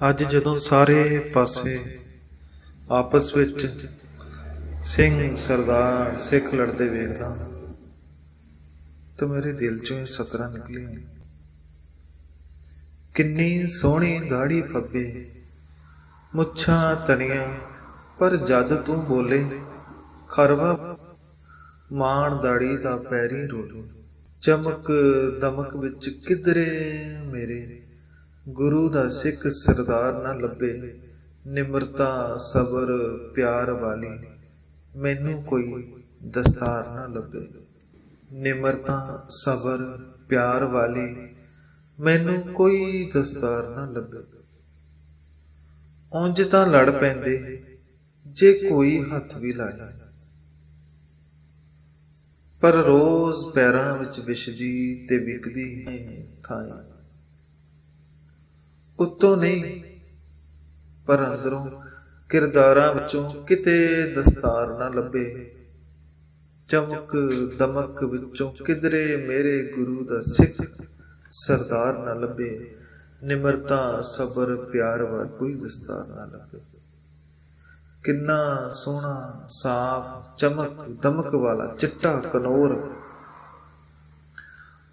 ਅੱਜ ਜਦੋਂ ਸਾਰੇ ਪਾਸੇ ਆਪਸ ਵਿੱਚ ਸਿੰਘ, ਸਰਦਾਰ, ਸਿੱਖ ਲੜਦੇ ਵੇਖਦਾ ਤਾਂ ਮੇਰੇ ਦਿਲ ਚੋਂ ਇਹ ਸਤਰਾਂ ਨਿਕਲੀਆਂ। ਕਿੰਨੀ ਸੋਹਣੀ ਦਾੜੀ ਫੱਬੇ, ਮੁੱਛਾਂ ਤਣੀਆਂ, ਪਰ ਜਦ ਤੂੰ ਬੋਲੇ, ਖਰਵਾ ਮਾਣ ਦਾੜੀ ਦਾ ਪੈਰੀ ਰੋਲੇ, ਚਮਕ ਦਮਕ ਵਿੱਚ ਕਿਧਰੇ ਮੇਰੇ। ਗੁਰੂ ਦਾ ਸਿੱਖ ਸਰਦਾਰ ਨਾ ਲੱਭੇ। ਨਿਮਰਤਾ, ਸਬਰ, ਪਿਆਰ ਵਾਲੀ ਮੈਨੂੰ ਕੋਈ ਦਸਤਾਰ ਨਾ ਲੱਭੇ। ਨਿਮਰਤਾ, ਸਬਰ, ਪਿਆਰ ਵਾਲੀ ਮੈਨੂੰ ਕੋਈ ਦਸਤਾਰ ਨਾ ਲੱਭੇ। ਉਂਝ ਤਾਂ ਲੜ ਪੈਂਦੇ, ਜੇ ਕੋਈ ਹੱਥ ਵੀ ਲਾਇਆ ਪਰ ਰੋਜ਼ ਪੈਰਾਂ ਵਿੱਚ ਵਿਛਦੀ ਤੇ ਵਿਕਦੀ ਥਾਂ ਉੱਤੋਂ ਨਹੀਂ, ਪਰ ਅੰਦਰੋਂ ਕਿਰਦਾਰਾਂ ਵਿੱਚੋਂ ਕਿਤੇ ਦਸਤਾਰ ਨਾ ਲੱਭੇ। ਚਮਕ ਦਮਕ ਵਿੱਚੋਂ ਕਿਧਰੇ ਮੇਰੇ ਗੁਰੂ ਦਾ ਸਿੱਖ ਸਰਦਾਰ ਨਾ ਲੱਭੇ। ਨਿਮਰਤਾ, ਸਬਰ, ਪਿਆਰ ਵਾਲਾ ਕੋਈ ਦਸਤਾਰ ਨਾ ਲੱਭੇ। ਕਿੰਨਾ ਸੋਹਣਾ, ਸਾਫ਼, ਚਮਕ, ਦਮਕ ਵਾਲਾ ਚਿੱਟਾ ਕਨੋਰ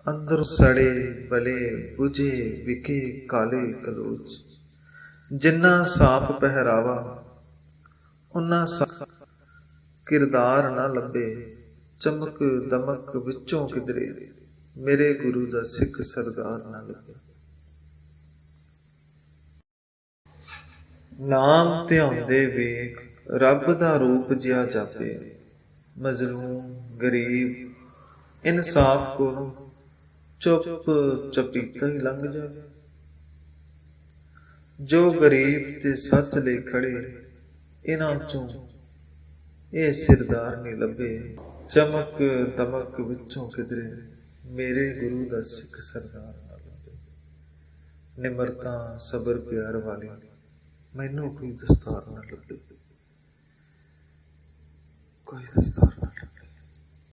ਅੰਦਰ ਸੜੇ ਬਲੇ 부ਝੇ ਵਿਕੇ ਕਾਲੇ ਕਲੋਚ। ਜਿੰਨਾ ਸਾਫ਼ ਪਹਿਰਾਵਾ ਉਹਨਾਂ ਕਿਰਦਾਰ ਨਾ ਲੱਭੇ। ਚਮਕ ਦਮਕ ਵਿੱਚੋਂ ਕਿਧਰੇ, ਮੇਰੇ ਗੁਰੂ ਦਾ ਸਿੱਖ ਸਰਦਾਰ ਨਾ ਲੱਭੇ। ਨਾਮ ਧਿਆਉਂਦੇ ਵੇਖ, ਰੱਬ ਦਾ ਰੂਪ ਜਿਆ ਜਾਪੇ। ਮਜ਼ਲੂਮ, ਗਰੀਬ, ਇਨਸਾਫ ਕੋਲੋਂ ਚੁੱਪ ਚਪੀਤਾ ਹੀ ਲੰਘ ਜਾਵੇ ਜੋ ਗਰੀਬ ਤੇ ਸੱਚ ਲਈ ਖੜੇ, ਇਹਨਾਂ ਚੋਂ ਇਹ ਸਿਰਦਾਰ ਨਹੀਂ ਲੱਭੇ। ਚਮਕ ਦਮਕ ਵਿੱਚੋਂ ਕਿਧਰੇ ਮੇਰੇ ਗੁਰੂ ਦਾ ਸਿੱਖ ਸਰਦਾਰ ਨਾਲ ਲੱਭੇ। ਨਿਮਰਤਾ, ਸਬਰ, ਪਿਆਰ ਵਾਲੀ ਮੈਨੂੰ ਕੋਈ ਦਸਤਾਰ ਨਾ ਲੱਭੇ। ਕੋਈ ਦਸਤਾਰ ਨਾ ਲੱਭੇ।